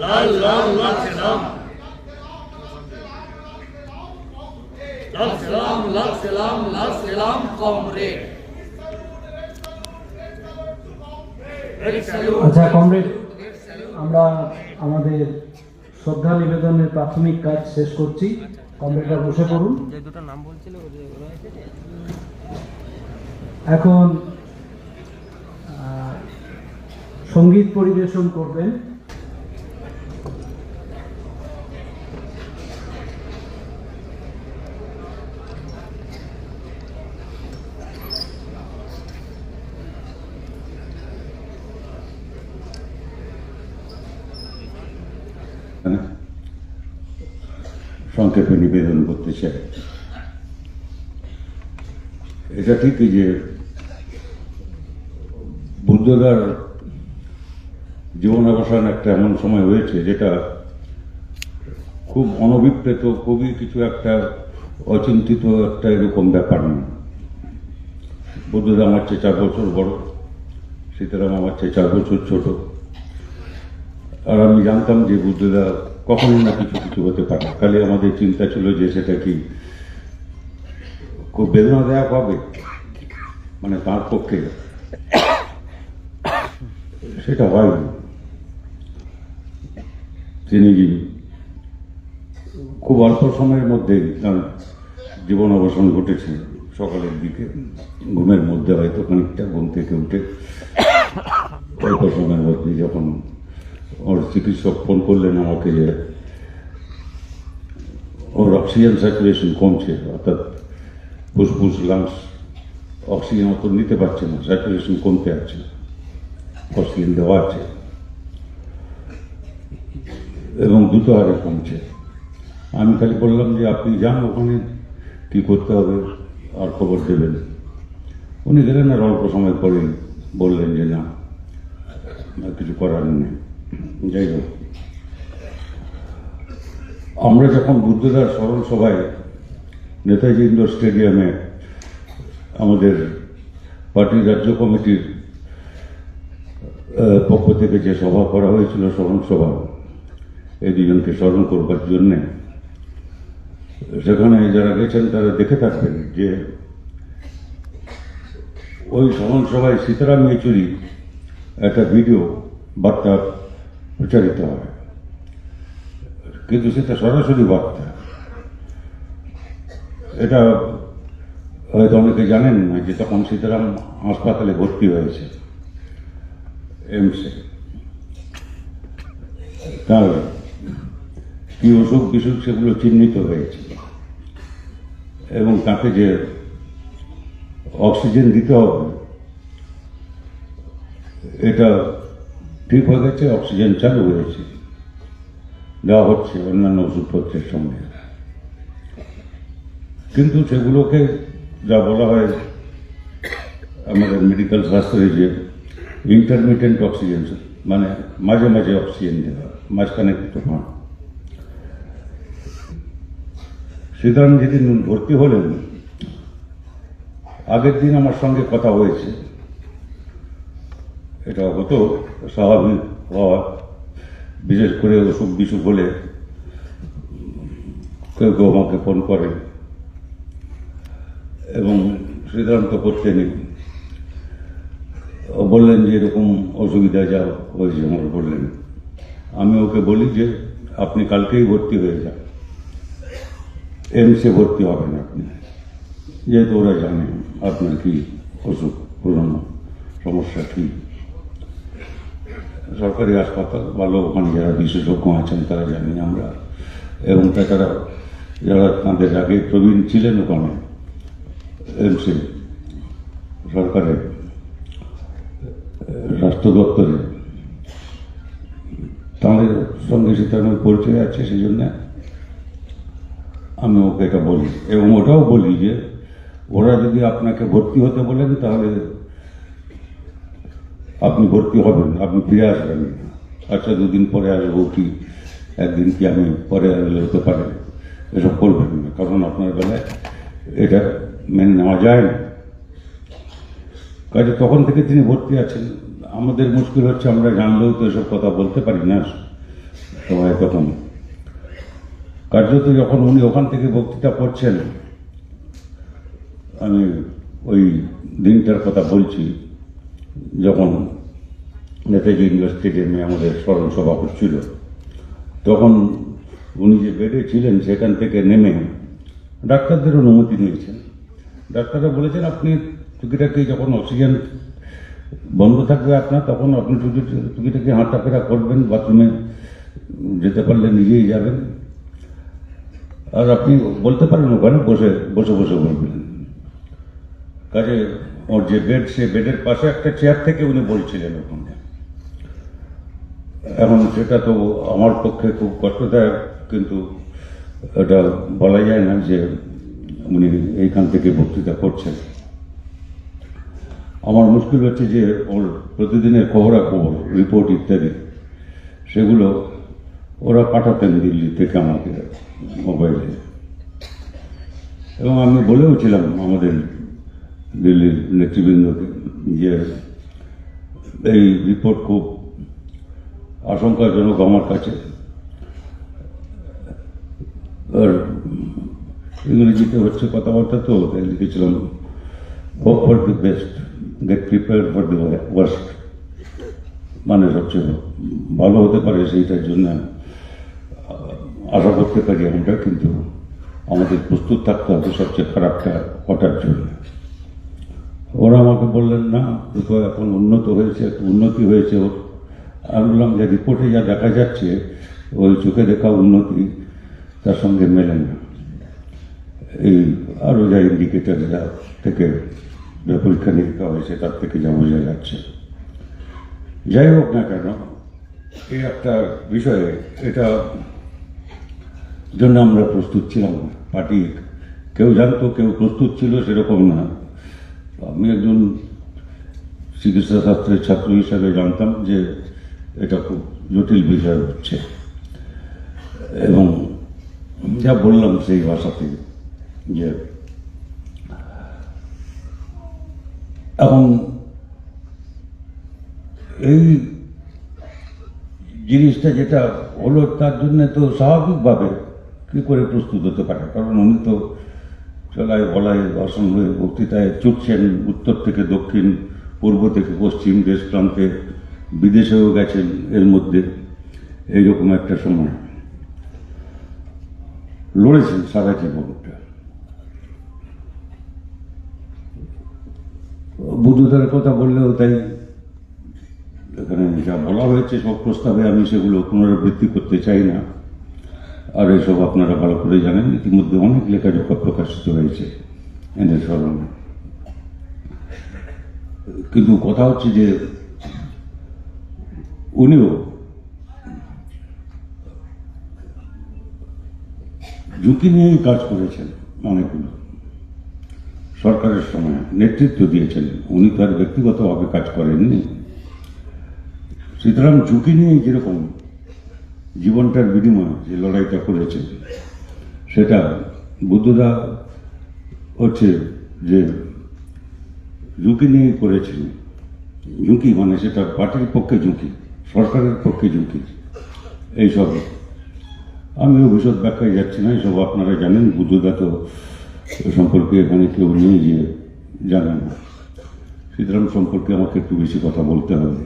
লাল লাল লাল সেলাম লাল সেলাম লাল সেলাম লাল সেলাম comrade. আচ্ছা comrade আমরা আমাদের শ্রদ্ধা নিবেদনের প্রাথমিক কাজ শেষ করছি। কমরেডরা বসে পড়ুন। যে দুটো নাম বলছিল ওদের ওরা এসেছে এখন আহ, সংগীত পরিবেশন করবেন। সংক্ষেপে নিবেদন করতে চাই। এটা ঠিকই যে বুদ্ধদার জীবনাবসান একটা এমন সময় হয়েছে যেটা খুব অনভিপ্রেত, খুবই কিছু একটা অচিন্তিত, একটা এরকম ব্যাপার না। বুদ্ধদা আমার চেয়ে চার বছর বড়, সীতারাম আমার চেয়ে চার বছর ছোট। আর আমি জানতাম যে বুদ্ধদা কখনো না কিছু কিছু হতে পারে। খালি আমাদের চিন্তা ছিল যে সেটা কি খুব বেদনাদায়ক হবে? মানে তার পক্ষে সেটা হয়নি। তিনি খুব অল্প সময়ের মধ্যে তার জীবন অবসান ঘটেছে সকালের দিকে। ঘুমের মধ্যে হয়তো খানিকটা ঘুম থেকে উঠে অল্প সময়ের মধ্যে যখন চিকিৎসক ফোন করলেন আমাকে যে ওর অক্সিজেন স্যাচুরেশন কমছে অর্থাৎ ফুসফুস লাংস অক্সিজেন অত নিতে পারছে না স্যাচুরেশন কমতে আছে অক্সিজেন দেওয়া আছে এবং দ্রুত হারে কমছে আমি খালি বললাম যে আপনি যান ওখানে কী করতে হবে আর খবর দেবেন উনি গেলেন আর অল্প সময় পরেই বললেন যে না কিছু করার নেই যাই হোক। আমরা যখন বুদ্ধদার স্মরণ সভায় নেতাজি ইন্ডোর স্টেডিয়ামে আমাদের পার্টির রাজ্য কমিটির পক্ষ থেকে যে সভা করা হয়েছিল স্মরণ সভা, এই দুজনকে স্মরণ করবার জন্যে, সেখানে যারা গেছেন তারা দেখে থাকবেন যে ওই স্মরণ সভায় সীতারাম ইয়েচুরি একটা ভিডিও, বার্তা প্রচারিত হবে। কিন্তু সেটা সরাসরি বার্তা। এটা হয়তো অনেকে জানেন না যে তখন সীতারাম হাসপাতালে ভর্তি হয়েছে। এমসে। তার কি অসুখ বিসুখ সেগুলো চিহ্নিত হয়েছে। এবং তাকে যে অক্সিজেন দিতে হবে, এটা ঠিক হয়ে গেছে অক্সিজেন চালু হয়েছে। দেওয়া হচ্ছে অন্যান্য ওষুধপত্রের সঙ্গে। কিন্তু সেগুলোকে যা বলা হয় আমাদের মেডিকেল শাস্ত্রে যে ইন্টারমিডিয়েন্ট অক্সিজেন মানে মাঝে মাঝে অক্সিজেন দেওয়া, মাঝখানে কিছু পান সীতারাম যেদিন ভর্তি হলেন, আগের দিন আমার সঙ্গে কথা হয়েছে। এটা হতো স্বাভাবিক হওয়া বিশেষ করে অসুখ বিসুখ হলে কেউ কেউ আমাকে ফোন করে। এবং সিদ্ধান্ত করতেনি বললেন যে এরকম অসুবিধা যা হয়েছে আমার বললেন। আমি ওকে বলি যে আপনি কালকেই ভর্তি হয়ে যান। এমসে ভর্তি হবেন আপনি। যেহেতু ওরা জানে আপনার কি অসুখ, পুরনো সমস্যা কী। সরকারি হাসপাতাল ভালো ওখানে যারা বিশেষজ্ঞ আছেন, তারা জানি আমরা। এবং তাছাড়া যারা তাদের আগে প্রবীণ ছিলেন ওখানে, এমসি, সরকারের স্বাস্থ্য দপ্তরে, তাদের সঙ্গে সীতারামের পরিচয় আছে সেই জন্য আমি ওকে এটা বলি। এবং ওটাও বলি যে, ওরা যদি আপনাকে ভর্তি হতে বলেন, তাহলে আপনি ভর্তি হবেন, আপনি ফিরে আসবেন। আচ্ছা দুদিন পরে আসব কি? একদিন কি আমি পরে আসলে হতে পারে? এসব করবেন না, কারণ আপনার বেলায় এটা মেনে নেওয়া যায় না। কাজে তখন থেকে তিনি ভর্তি আছেন। আমাদের মুশকিল হচ্ছে আমরা জানলেও তো এসব কথা বলতে পারি না। সবাই তখন। কার্যত যখন উনি ওখান থেকে বক্তৃতা করছেন, আমি ওই দিনটার কথা বলছি। যখন নেতাজি ইন্ডোর স্টেডিয়ামে আমাদের স্মরণ সভা হচ্ছিল তখন উনি যে বেডে ছিলেন সেখান থেকে নেমে ডাক্তারদের অনুমতি নিয়েছেন। ডাক্তাররা বলেছেন, আপনি টুকিটাকে যখন অক্সিজেন বন্ধ থাকবে আপনার, তখন আপনি টুকি, টুকিটাকি হাঁটাফেরা করবেন, বাথরুমে যেতে পারলে নিজেই যাবেন। আর আপনি বলতে পারেন, ওখানে বসে বসে বসে বলবেন। কাজে ওর যে বেড সে বেডের পাশে একটা চেয়ার থেকে উনি বলছিলেন ওখানে এখন সেটা তো আমার পক্ষে খুব কষ্টদায়ক, কিন্তু এটা বলা যায় না যে উনি এইখান থেকে বক্তৃতা করছেন। আমার মুশকিল হচ্ছে যে ওর প্রতিদিনের খবরাখবর রিপোর্ট ইত্যাদি, সেগুলো ওরা পাঠাতেন দিল্লি থেকে আমাকে মোবাইলে। এবং আমি বলেও ছিলাম আমাদের দিল্লির নেতৃবৃন্দকে যে এই রিপোর্ট খুব আশঙ্কাজনক আমার কাছে। আর ইংরেজিতে হচ্ছে কথাবার্তা তো, তাই লিখেছিলাম hope for the best get prepare for the worst মানে সবচেয়ে ভালো হতে পারে সেইটার জন্য আশা করতে পারি আমরা, কিন্তু আমাদের প্রস্তুত থাকতে হবে সবচেয়ে খারাপটা ঘটার জন্য। ওরা আমাকে বললেন, না তো এখন উন্নত হয়েছে, একটু উন্নতি হয়েছে ওর। আমি বললাম যে রিপোর্টে যা দেখা যাচ্ছে, ওই চোখে দেখা উন্নতি, তার সঙ্গে মেলে না। এই আরও যা ইন্ডিকেটার যা থেকে পরীক্ষা নিরীক্ষা হয়েছে, তার থেকে যা বোঝা যাচ্ছে। যাই হোক না কেন, এই একটা বিষয়ে এটা জন্য আমরা প্রস্তুত ছিলাম। পার্টি কেউ জানতো, কেউ প্রস্তুত ছিল, সেরকম না। আমি একজন চিকিৎসাশাস্ত্রের ছাত্র হিসাবে জানতাম যে এটা খুব জটিল বিষয় হচ্ছে। এবং যা বললাম সেই ভাষাতে যে এখন এই জিনিসটা যেটা হলো তার জন্য তো স্বাভাবিকভাবে কী করে প্রস্তুত হতে পারে? কারণ উনি তো চলায় বলায় দর্শন হয়ে বক্তৃতায় ছুটছেন উত্তর থেকে দক্ষিণ পূর্ব থেকে পশ্চিম দেশ প্রান্তে বিদেশেও গেছেন এর মধ্যে। এইরকম একটা সময়। লড়েছেন সারা জীবনটা। বুদ্ধদের কথা বললেও তাই এখানে যা বলা হয়েছে সব প্রস্তাবে আমি সেগুলো পুনরাবৃত্তি করতে চাই না। আর এসব আপনারা ভালো করে জানেন। ইতিমধ্যে অনেক লেখা লেখাজোখা প্রকাশিত হয়েছে এদের স্মরণে। কিন্তু কথা হচ্ছে যে উনিও ঝুঁকি নিয়েই কাজ করেছেন অনেকগুলো। সরকারের সময় নেতৃত্ব দিয়েছেন। উনি তো আর ব্যক্তিগতভাবে কাজ করেননি। সুতরাং ঝুঁকি নিয়ে যেরকম জীবনটার বিনিময়ে যে লড়াইটা করেছে, সেটা বুদ্ধদা হচ্ছে যে ঝুঁকি নিয়ে করেছেন ঝুঁকি মানে সেটা পার্টির পক্ষে ঝুঁকি, সরকারের পক্ষে ঝুঁকি, এইসব। আমিও বিশদ ব্যাখ্যায় যাচ্ছি না, এসব আপনারা জানেন, বুদ্ধদা তো সম্পর্কে এখানে কেউ নেই যে জানেন না। সুতরাং সম্পর্কে আমাকে একটু বেশি কথা বলতে হবে।